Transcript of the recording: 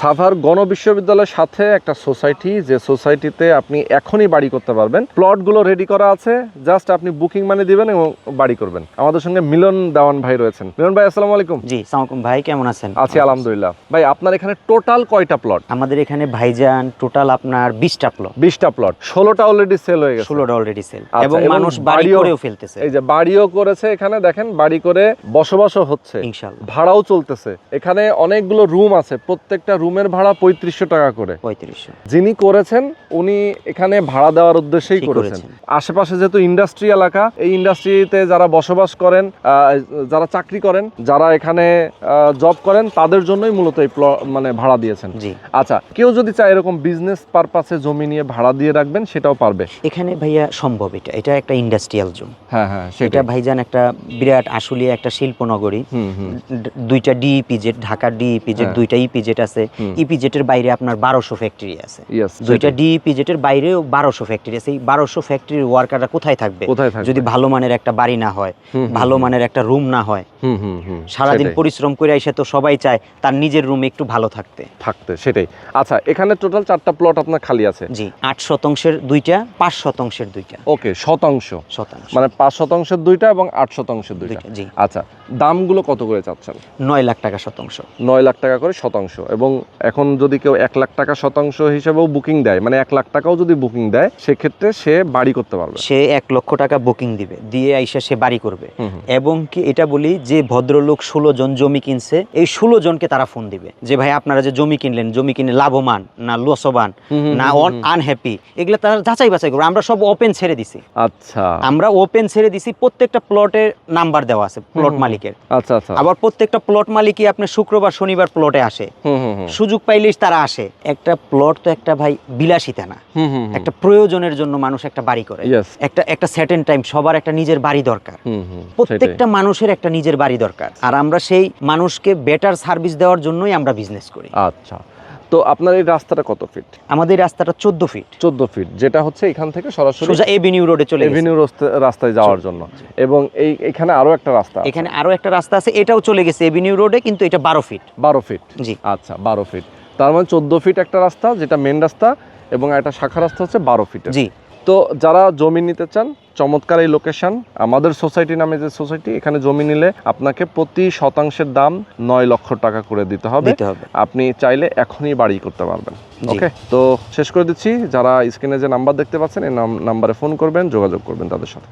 সাভার গণ বিশ্ববিদ্যালয়ের সাথে একটা সোসাইটি যে সোসাইটিতে আপনি এখনই বাড়ি করতে পারবেন। প্লটগুলো রেডি করা আছে জাস্ট আপনি বুকিং মানে দিবেন এবং বাড়ি করবেন। আমাদের সঙ্গে মিলন দেওয়ান ভাই রয়েছেন। মিলন ভাই আসসালামু আলাইকুম। জি সালামালাইকুম ভাই কেমন আছেন? আছি আলহামদুলিল্লাহ। ভাই আপনার এখানে টোটাল কয়টা প্লট আমাদের এখানে ভাইজান টোটাল আপনার বিশটা প্লট বিশটা প্লট ষোলোটা অলরেডি সেল হয়ে গেছে। ষোলোটা অলরেডি সেল আচ্ছা, এবং মানুষ বাড়ি বাড়িও- করেও ফেলতেছে। এই যে বাড়িও করেছে এখানে দেখেন বাড়ি করে বসবাসও হচ্ছে। ভাড়াও চলতেছে। এখানে অনেকগুলো রুম আছে প্রত্যেকটা রুমের ভাড়া পঁয়ত্রিশশো টাকা করে। পঁয়ত্রিশশো। যিনি করেছেন উনি এখানে ভাড়া দেওয়ার উদ্দেশ্যেই করেছেন। আশেপাশে যেহেতু ইন্ডাস্ট্রি এলাকা এই ইন্ডাস্ট্রিতে যারা বসবাস করেন যারা চাকরি করেন যারা এখানে জব করেন তাদের জন্যই মূলত এই মানে ভাড়া দিয়েছেন। জি। আচ্ছা কেউ যদি চায় এরকম বিজনেস পারপাসে জমি নিয়ে ভাড়া দিয়ে রাখবেন সেটাও পারবে। এখানে ভাইয়া সম্ভব এটা। এটা একটা ইন্ডাস্ট্রিয়াল জোন হ্যাঁ হ্যাঁ সেটা ভাইজান একটা বিরাট আশুলিয়া একটা শিল্পনগরী। হুম হুম। ড- দুইটা ডিইপিজেড ঢাকার ডিইপিজেড হ্যাঁ। দুইটা ইপিজেড আছে। হুম। ইপিজেটের বাইরে আপনার বারোশো ফ্যাক্টরি আছে। দুইটা ডিইপিজেটের বাইরেও বারোশো ফ্যাক্টরি আছে। এই বারোশো ফ্যাক্টরির ওয়ার্কাররা কোথায় থাকবে? যদি ভালো মানের একটা বাড়ি না হয় ভালো মানের একটা রুম না হয় সারাদিন পরিশ্রম করে এসে তো সবাই চায় তার নিজের রুমে একটু ভালো থাকতে। থাকতে সেটাই। আচ্ছা এখানে টোটাল চারটা প্লট আপনার খালি আছে? জি আট শতাংশের দুইটা পাঁচ শতাংশের দুইটা। ওকে শতাংশ। শতাংশ। মানে পাঁচ শতাংশের দুইটা এবং আট শতাংশের দুইটা জি। আচ্ছা দামগুলো কত করে চাচ্ছেন? নয় লাখ টাকা শতাংশ। নয় লাখ টাকা করে শতাংশ এবং এখন যদি কেউ এক লাখ টাকা শতাংশ হিসেবেও বুকিং দেয় মানে এক লাখ টাকাও যদি বুকিং দেয় সেক্ষেত্রে সে বাড়ি করতে পারবে। সে এক লক্ষ টাকা বুকিং দিবে দিয়ে আইসা সে বাড়ি করবে। এবং কি এটা বলি যে ভদ্রলোক ষোলো জন জমি কিনছে এই ষোলো জনকে তারা ফোন দিবে যে ভাই আপনারা যে জমি কিনলেন জমি কিনে লাভবান না লসবান না। আনহ্যাপি এগুলো তারা যাচাই বাছাই করবে। আমরা সব ওপেন ছেড়ে দিছি। আচ্ছা। আমরা ওপেন ছেড়ে দিছি প্রত্যেকটা প্লটের নাম্বার দেওয়া আছে প্লট মালিকের। আচ্ছা আচ্ছা। আবার প্রত্যেকটা প্লট মালিকই আপনার শুক্রবার শনিবার প্লটে আসে। হুম হুম হুম। সুযোগ পাইলেই তারা আসে। একটা প্লট তো একটা ভাই বিলাসিতা না। একটা প্রয়োজনের জন্য মানুষ একটা বাড়ি করে। একটা একটা সেটেন টাইম সবার একটা নিজের বাড়ি দরকার। প্রত্যেকটা মানুষের একটা নিজের বাড়ি দরকার। আর আমরা সেই মানুষকে বেটার সার্ভিস দেওয়ার জন্যই আমরা বিজনেস করি। আচ্ছা। তো আপনার এই রাস্তাটা কত ফিট আমাদের রাস্তাটা চোদ্দ ফিট চোদ্দ ফিট যেটা হচ্ছে এখান থেকে সরাসরি সোজা এভিনিউ রোডে চলে। এভিনিউ রাস্তায় যাওয়ার জন্য। এবং এই এখানে আরও একটা রাস্তা এখানে আরও একটা রাস্তা আছে এটাও চলে গেছে এভিনিউ রোডে কিন্তু এটা বারো ফিট বারো ফিট জি। আচ্ছা বারো ফিট তার মানে চোদ্দ ফিট একটা রাস্তা যেটা মেন রাস্তা এবং একটা শাখা রাস্তা হচ্ছে বারো ফিট জি। তো যারা জমি নিতে চান চমৎকার এই লোকেশন আমাদের সোসাইটি নামে যে সোসাইটি এখানে জমি নিলে আপনাকে প্রতি শতাংশের দাম নয় লক্ষ টাকা করে দিতে হবে। দিতে হবে। আপনি চাইলে এখনই বাড়ি করতে পারবেন। ওকে তো শেষ করে দিচ্ছি। যারা স্ক্রিনে যে নাম্বার দেখতে পাচ্ছেন এই নাম্বারে ফোন করবেন যোগাযোগ করবেন তাদের সাথে।